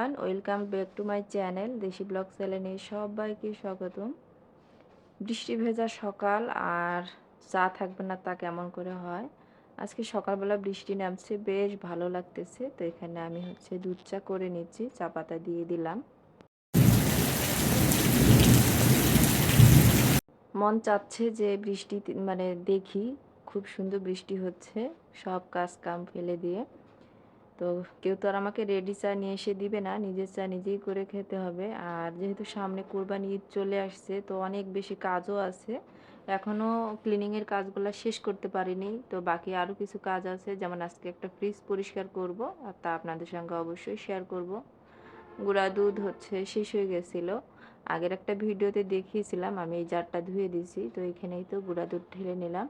Everyone welcome back to my channel Desi vlog চ্যানেলে সবাইকে স্বাগতম। বৃষ্টি ভেজা সকাল আর চা থাকবে না তা কেমন করে হয়? আজকে সকালবেলা বৃষ্টি নামছে, বেশ ভালো লাগতেছে, তো এখানে আমি হচ্ছে দুধ চা করে নিচ্ছি, চা পাতা দিয়ে দিলাম। মন চাচ্ছে যে বৃষ্টি মানে দেখি, খুব সুন্দর বৃষ্টি হচ্ছে, সব কাজ কাম ফেলে দিয়ে। তো কেউ তো আর আমাকে রেডি চা নিয়ে এসে দিবে না, নিজের চা নিজেই করে খেতে হবে। আর যেহেতু সামনে কোরবানি ঈদ চলে আসছে, তো অনেক বেশি কাজও আছে। এখনও ক্লিনিংয়ের কাজগুলো শেষ করতে পারিনি, তো বাকি আরও কিছু কাজ আছে। যেমন আজকে একটা ফ্রিজ পরিষ্কার করব, আর তা আপনাদের সঙ্গে অবশ্যই শেয়ার করব। গুঁড়া দুধ হচ্ছে, শেষ হয়ে গেছিল। আগের একটা ভিডিওতে দেখিয়েছিলাম, আমি এই জারটা ধুয়ে দিয়েছি, তো এখানেই তো গুঁড়া দুধ ঢেলে নিলাম।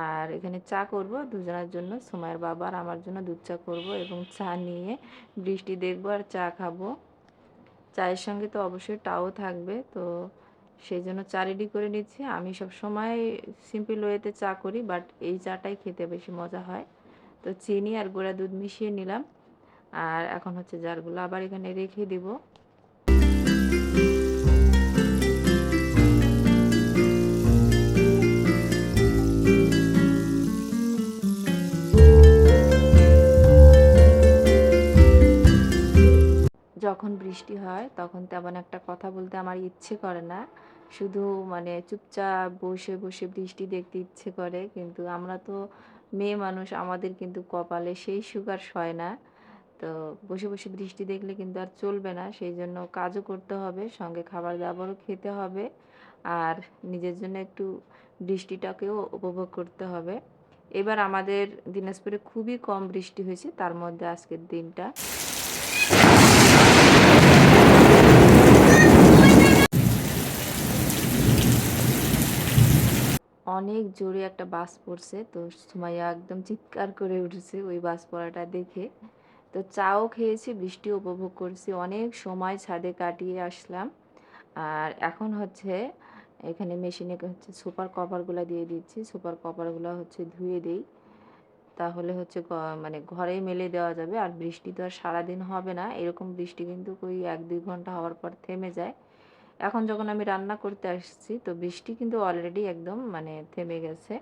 আর এখানে চা করব দুজনের জন্য সময়ের বাবা আর আমার জন্য দুধ চা করব এবং চা নিয়ে বৃষ্টি দেখব আর চা খাব। চায়ের সঙ্গে তো অবশ্যই টাও থাকবে, তো সেই জন্য চা রেডি করে নিচ্ছি। আমি সব সময় সিম্পল ওয়েতে চা করি বাট এই চাটাই খেতে বেশি মজা হয়। তো চিনি আর গোড়া দুধ মিশিয়ে নিলাম। আর এখন হচ্ছে জারগুলো আবার এখানে রেখে দিব। যখন বৃষ্টি হয়, তখন তেমন একটা কথা বলতে আমার ইচ্ছে করে না। শুধু মানে চুপচাপ বসে বসে বৃষ্টি দেখতে ইচ্ছে করে, কিন্তু আমরা তো মেয়ে মানুষ, আমাদের কিন্তু কপালে সেই সুগার সয় না। তো বসে বসে বৃষ্টি দেখলে কিন্তু আর চলবে না, সেই জন্য কাজও করতে হবে, সঙ্গে খাবার দাবারও খেতে হবে, আর নিজের জন্য একটু বৃষ্টিটাকেও উপভোগ করতে হবে। এবার আমাদের দিনাজপুরে খুবই কম বৃষ্টি হয়েছে, তার মধ্যে আজকের দিনটা। অনেক জোরে একটা বাস পড়ছে। তো সুমাইয়া একদম চিৎকার করে উঠেছে ওই বাস পড়াটা দেখে। তো চাও খেয়েছি, বৃষ্টি উপভোগ করছি, অনেক সময় ছাদে কাটিয়ে আসলাম। আর এখন হচ্ছে এখানে মেশিনে হচ্ছে সুপার কভারগুলো দিয়ে দিচ্ছি। সুপার কভারগুলো হচ্ছে ধুয়ে দিই। তাহলে হচ্ছে মানে ঘরেই মেলে দেওয়া যাবে। আর বৃষ্টি তো আর সারাদিন হবে না। এরকম বৃষ্টি কিন্তু ওই এক দুই ঘণ্টা হওয়ার পর থেমে যায়। এখন যখন আমি রান্না করতে আসছি, তো বৃষ্টি কিন্তু অলরেডি একদম মানে থেমে গেছে।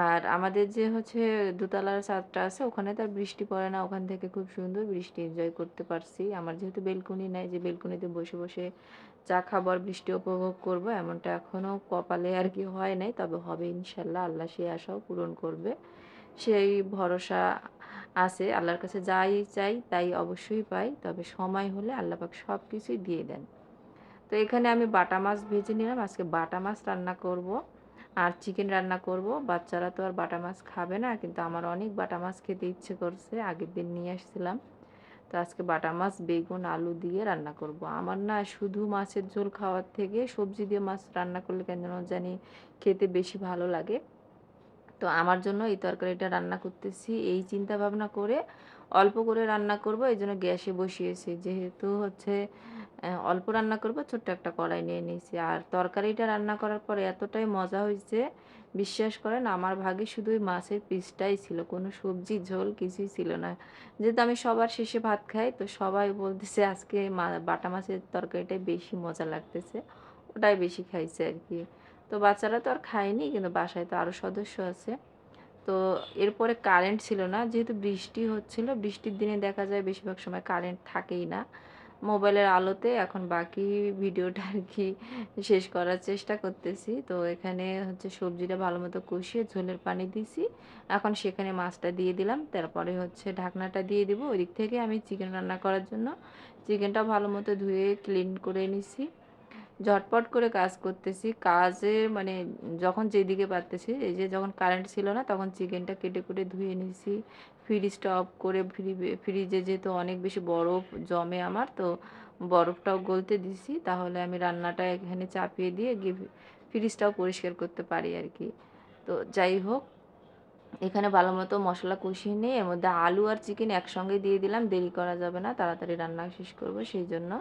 আর আমাদের যে হচ্ছে দোতলার ছাদটা আছে, ওখানে তার বৃষ্টি পড়ে না। ওখান থেকে খুব সুন্দর বৃষ্টি এনজয় করতে পারছি। আমার যেহেতু বেলকুনি নাই, যে বেলকুনিতে বসে বসে চা খাবার বৃষ্টি উপভোগ করব, এমনটা এখনও কপালে আর কি হয় নাই। তবে হবে ইনশাল্লাহ, আল্লাহ সে আশাও পূরণ করবে। সেই ভরসা আছে। আল্লাহর কাছে যাই চাই, তাই অবশ্যই পাই। তবে সময় হলে আল্লাপাক সব কিছুই দিয়ে দেন। তো এখানে আমি বাটা মাছ ভেজে নিলাম। আজকে বাটা মাছ রান্না করব আর চিকেন রান্না করব। বাচ্চারা তো আর বাটা মাছ খাবে না, কিন্তু আমার অনেক বাটা মাছ খেতে ইচ্ছে করছে। আগের দিন নিয়ে আসছিলাম। তো আজকে বাটা মাছ, বেগুন, আলু দিয়ে রান্না করব। আমার না শুধু মাছের ঝোল খাওয়ার থেকে সবজি দিয়ে মাছ রান্না করলে কেন জানি খেতে বেশি ভালো লাগে। তো আমার জন্য এই তরকারিটা রান্না করতেছি। এই চিন্তা ভাবনা করে অল্প করে রান্না করব এই জন্য গ্যাসে বসিয়েছি। যেহেতু হচ্ছে অল্প রান্না করব, ছোট্ট একটা কড়াই নিয়ে নিয়েছি। আর তরকারিটা রান্না করার পরে এতটাই মজা হয়েছে, বিশ্বাস করেন আমার ভাগে শুধু ওই মাছের পিসটাই ছিল, কোনো সবজি ঝোল কিছুই ছিল না। যেহেতু আমি সবার শেষে ভাত খাই, তো সবাই বলতেছে আজকে বাটা মাছের তরকারিটাই বেশি মজা লাগতেছে, ওটাই বেশি খাইছে আর কি। তো বাচ্চারা তো আর খায়নি, কিন্তু বাসায় তো আরও সদস্য আছে। তো এরপরে কারেন্ট ছিল না, যেহেতু বৃষ্টি হচ্ছিল, বৃষ্টির দিনে দেখা যায় বেশিরভাগ সময় কারেন্ট থাকেই না। মোবাইলের আলোতে এখন বাকি ভিডিওটা আর কি শেষ করার চেষ্টা করতেছি। তো এখানে হচ্ছে সবজিটা ভালো মতো কষিয়ে ঝোলের পানি দিছি। এখন সেখানে মাছটা দিয়ে দিলাম। তারপরে হচ্ছে ঢাকনাটা দিয়ে দিব। ওই দিক থেকে আমি চিকেন রান্না করার জন্য চিকেনটা ভালো মতো ধুয়ে ক্লিন করে নিছি। ঝটপট করে কাজ করতেছি। কাজে মানে যখন যেদিকে পারতেছি, এই যে যখন কারেন্ট ছিল না, তখন চিকেনটা কেটে কুটে ধুয়ে নিয়েছি ফ্রিজটা করে ফ্রিজে যেহেতু অনেক বেশি বরফ জমে আমার, তো বরফটাও গলতে দিছি। তাহলে আমি রান্নাটা এখানে চাপিয়ে দিয়ে গিয়ে ফ্রিজটাও পরিষ্কার করতে পারি আর কি। তো যাই হোক, এখানে ভালো মতো মশলা কষিয়ে নিয়ে, এর মধ্যে আলু আর চিকেন একসঙ্গে দিয়ে দিলাম, দেরি করা যাবে না, তাড়াতাড়ি রান্না শেষ করব সেই জন্য।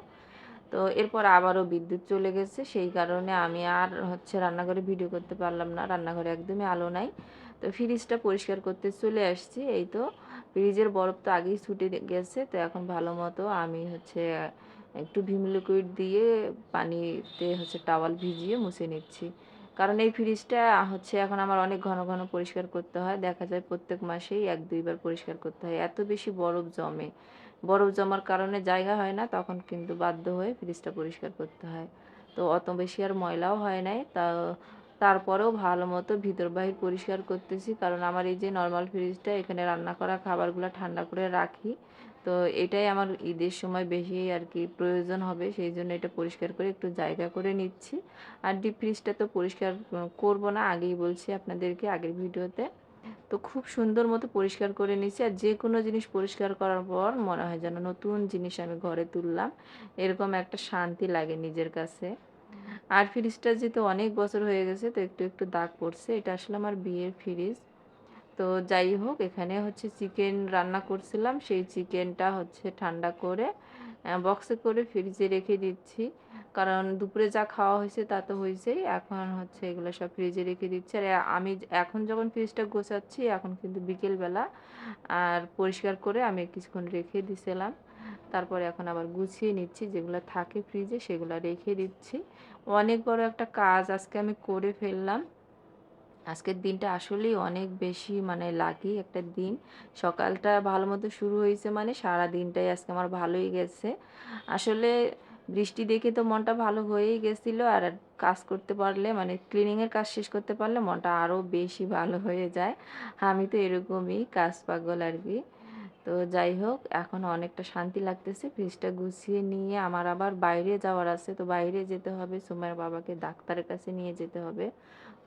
তো এরপর আবারও বিদ্যুৎ চলে গেছে, সেই কারণে আমি আর হচ্ছে রান্নাঘরে ভিডিও করতে পারলাম না, রান্নাঘরে একদমই আলো নাই। তো ফ্রিজটা পরিষ্কার করতে চলে আসছি। এই তো ফ্রিজের বরফ তো আগেই ছুটে গেছে, তো এখন ভালো মতো আমি হচ্ছে একটু ভিম লিকুইড দিয়ে পানিতে হচ্ছে টাওয়াল ভিজিয়ে মুছে নিচ্ছি। কারণ এই ফ্রিজটা হচ্ছে এখন আমার অনেক ঘন ঘন পরিষ্কার করতে হয়, দেখা যায় প্রত্যেক মাসেই এক দুইবার পরিষ্কার করতে হয়। এত বেশি বরফ জমে, বরফ জমার কারণে জায়গা হয় না, তখন কিন্তু বাধ্য হয়ে ফ্রিজটা পরিষ্কার করতে হয়। তো অত বেশি আর ময়লাও হয় নাই, তা তারপরেও ভালো মতো ভিতর বাহির পরিষ্কার করতেছি। কারণ আমার এই যে নর্মাল ফ্রিজটা এখানে রান্না করা খাবারগুলো ঠান্ডা করে রাখি। তো এটাই আমার ঈদের সময় বেশি আর কি প্রয়োজন হবে। সেই জন্য এটা পরিষ্কার করে একটু জায়গা করে নিচ্ছি। আর ডিপ ফ্রিজটা তো পরিষ্কার করব না, আগেই বলছি আপনাদেরকে আগের ভিডিওতে। তো খুব সুন্দর মতো পরিষ্কার করে নিচ্ছি। আর যে কোনো জিনিস পরিষ্কার করার পর মনে হয় যেন নতুন জিনিস আমি ঘরে তুললাম। এরকম একটা শান্তি লাগে নিজের কাছে। আর ফ্রিজটা যেহেতু অনেক বছর হয়ে গেছে, তো একটু একটু দাগ পড়ছে। এটা আসলে আমার বিয়ের ফ্রিজ। তো যাই হোক, এখানে হচ্ছে চিকেন রান্না করছিলাম। সেই চিকেনটা হচ্ছে ঠান্ডা করে বক্সে করে ফ্রিজে রেখে দিচ্ছি। কারণ দুপুরে যা খাওয়া হয়েছে তা তো হয়েছেই। এখন হচ্ছে এগুলো সব ফ্রিজে রেখে দিচ্ছি। আর আমি এখন যখন ফ্রিজটা গোছাচ্ছি, এখন কিন্তু বিকেলবেলা। আর পরিষ্কার করে আমি কিছুক্ষণ রেখে দিছিলাম। তারপরে এখন আবার গুছিয়ে নিচ্ছি, যেগুলো থাকে ফ্রিজে সেগুলো রেখে দিচ্ছি। অনেক বড় একটা কাজ আজকে আমি করে ফেললাম। আজকের দিনটা আসলেই অনেক বেশি মানে লাকি একটা দিন। সকালটা ভালো মতো শুরু হয়েছে মানে সারা দিনটাই আজকে আমার ভালোই গেছে। আসলে বৃষ্টি দেখে তো মনটা ভালো হয়েই গেছিল আর কাজ করতে পারলে মানে ক্লিনিংয়ের কাজ শেষ করতে পারলে মনটা আরও বেশি ভালো হয়ে যায়। আমি তো এরকমই কাজ পাগল আর কি। তো যাই হোক, এখন অনেকটা শান্তি লাগতেছে। ফ্রিজটা গুছিয়ে নিয়ে আমার আবার বাইরে যাওয়ার আছে। তো বাইরে যেতে হবে। সুমাইয়ের বাবাকে ডাক্তারের কাছে নিয়ে যেতে হবে।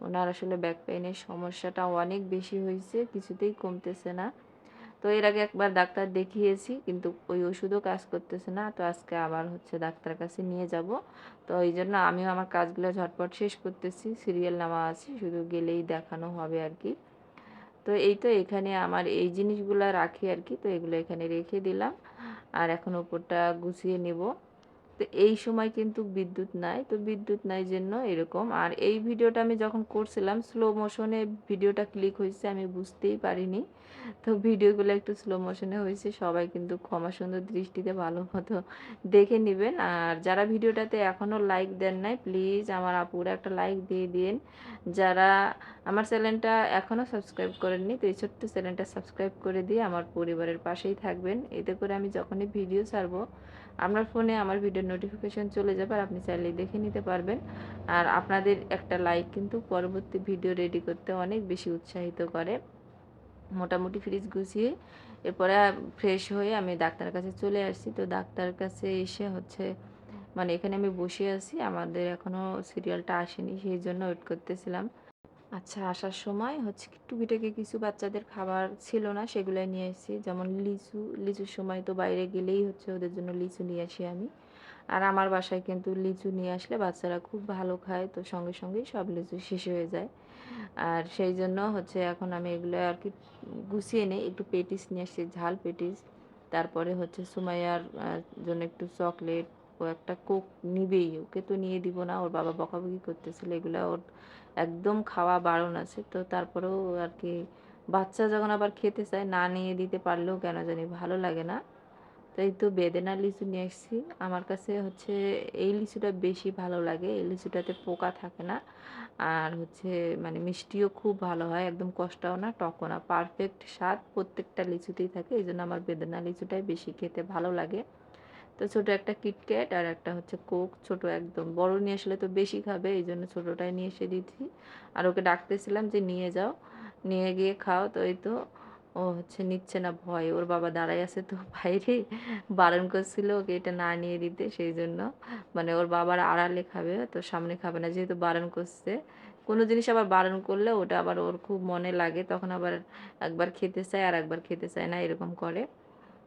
ওনার আসলে ব্যাক পেইনের সমস্যাটা অনেক বেশি হয়েছে, কিছুতেই কমতেছে না। তো এর আগে একবার ডাক্তার দেখিয়েছি, কিন্তু ওই ওষুধও কাজ করতেছে না। তো আজকে আবার হচ্ছে ডাক্তারের কাছে নিয়ে যাব। তো এই জন্য আমিও আমার কাজগুলো ঝটপট শেষ করতেছি। সিরিয়াল নেওয়া আছে, শুধু গেলেই দেখানো হবে আর কি। তো এই তো এখানে আমার এই জিনিসগুলো রাখি আর কি, তো এগুলো এখানে রেখে দিলাম। আর এখন উপরটা গুছিয়ে নেব। তো এই সময় কিন্তু বিদ্যুৎ নাই। তো বিদ্যুৎ নাই জন্য এরকম। আর এই ভিডিওটা আমি যখন করছিলাম স্লো মোশনে ভিডিওটা ক্লিক হয়েছে, আমি বুঝতেই পারিনি। তো ভিডিওগুলো একটু স্লো মোশনে হয়েছে, সবাই কিন্তু ক্ষমা সুন্দর দৃষ্টিতে ভালো মতো দেখে নেবেন। আর যারা ভিডিওটাতে এখনও লাইক দেন নাই প্লিজ আমার আপুরা একটা লাইক দিয়ে দিন। যারা আমার চ্যানেলটা এখনও সাবস্ক্রাইব করেননি, তো এই ছোট্ট চ্যানেলটা সাবস্ক্রাইব করে দিয়ে আমার পরিবারের পাশেই থাকবেন। এতে করে আমি যখনই ভিডিও ছাড়বো আপনার ফোনে আমার ভিডিওর নোটিফিকেশন চলে যাবে আর আপনি চাইলেই দেখে নিতে পারবেন। আর আপনাদের একটা লাইক কিন্তু পরবর্তী ভিডিও রেডি করতে অনেক বেশি উৎসাহিত করে। মোটামুটি ফ্রিজ গুছিয়ে এরপরে ফ্রেশ হয়ে আমি ডাক্তারের কাছে চলে আসছি। তো ডাক্তারের কাছে এসে হচ্ছে মানে এখানে আমি বসে আছি। আমাদের এখনও সিরিয়ালটা আসেনি, সেই জন্য ওয়েট করতেছিলাম। আচ্ছা আসার সময় হচ্ছে টুকিটাকি কিছু বাচ্চাদের খাবার ছিল না সেগুলো নিয়ে এসেছি যেমন লিচু, লিচুর সময় তো বাইরে গেলেই হচ্ছে ওদের জন্য লিচু নিয়ে আসি আমি। আর আমার বাসায় কিন্তু লিচু নিয়ে আসলে বাচ্চারা খুব ভালো খায়, তো সঙ্গে সঙ্গেই সব লিচু শেষ হয়ে যায়। আর সেই জন্য হচ্ছে এখন আমি এগুলো আর কি গুছিয়ে নিই। একটু পেটিস নিয়ে আসছি, ঝাল পেটিস। তারপরে হচ্ছে সুমাইয়ার জন্য একটু চকলেট ও একটা কোক নিবেই, ওকে তো নিয়ে দিব না, ওর বাবা বকাবকি করতেছিল, এগুলো ওর একদম খাওয়া বারণ আছে। তো তারপরেও আর কি, বাচ্চা যখন আবার খেতে চায়, না নিয়ে দিতে পারলেও কেন জানি ভালো লাগে না। তো এই তো বেদেনা লিচু নিয়ে এসেছি আমার কাছে হচ্ছে এই লিচুটা বেশি ভালো লাগে, এই লিচুটাতে পোকা থাকে না। আর হচ্ছে মানে মিষ্টিও খুব ভালো হয়, একদম কষ্টও না, টকও না পারফেক্ট স্বাদ প্রত্যেকটা লিচুতেই থাকে, এই জন্য আমার বেদেনা লিচুটাই বেশি খেতে ভালো লাগে। তো ছোট একটা কিটক্যাট আর একটা হচ্ছে কোক ছোট একদম। বড় নিয়ে আসলে তো বেশি খাবে এই জন্য ছোটোটাই নিয়ে এসে দিচ্ছি। আর ওকে ডাকতেছিলাম যে, নিয়ে যাও। নিয়ে গিয়ে খাও। তো এই তো ও হচ্ছে নিচ্ছে না, ভয়। ওর বাবা দাঁড়াই আছে তো বাইরে বারণ করছিল ওকে এটা না নিয়ে দিতে সেই জন্য মানে ওর বাবার আড়ালে খাবে, তো সামনে খাবে না। যেহেতু বারণ করছে, কোনো জিনিস আবার বারণ করলে ওটা আবার ওর খুব মনে লাগে। তখন আবার একবার খেতে চায় আর একবার খেতে চায় না, এরকম করে।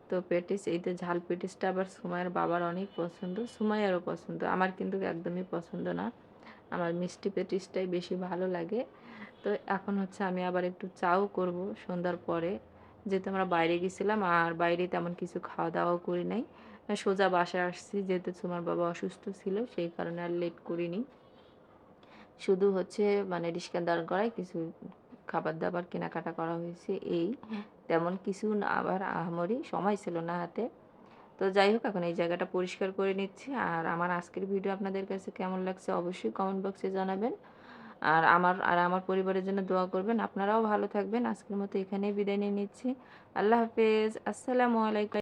তো পেটিস, এই তো ঝাল পেটিসটা আবার সুমাইয়ের বাবার অনেক পছন্দ, সুমাইয়েরও পছন্দ। আমার কিন্তু একদমই পছন্দ না। আমার মিষ্টি পেটিসটাই বেশি ভালো লাগে। তো এখন হচ্ছে আমি আবার একটু চাও করব সন্ধ্যার পরে। যেহেতু আমরা বাইরে গেছিলাম, আর বাইরে তেমন কিছু খাওয়া দাওয়াও করি নাই। সোজা বাসায় আসছি, যেহেতু তোমার বাবা অসুস্থ ছিল, সেই কারণে আর লেট করিনি। শুধু হচ্ছে মানে রিস্কা দাঁড় করায় কিছু খাবার-দাবার কেনাকাটা করা হয়েছে এই। তেমন কিছু না আবার আহামরি সময় ছিল না হাতে। তো যাই হোক এখন এই জায়গাটা পরিষ্কার করে নিচ্ছি। আর আমার আজকের ভিডিও আপনাদের কাছে কেমন লাগছে অবশ্যই কমেন্ট বক্সে জানাবেন। আর আমার আর আমার পরিবারের জন্য দোয়া করবেন। আপনারাও ভালো থাকবেন। আজকের মতো এখানেই বিদায় নিয়ে নিচ্ছি। আল্লাহ হাফেজ। আসসালামু আলাইকুম।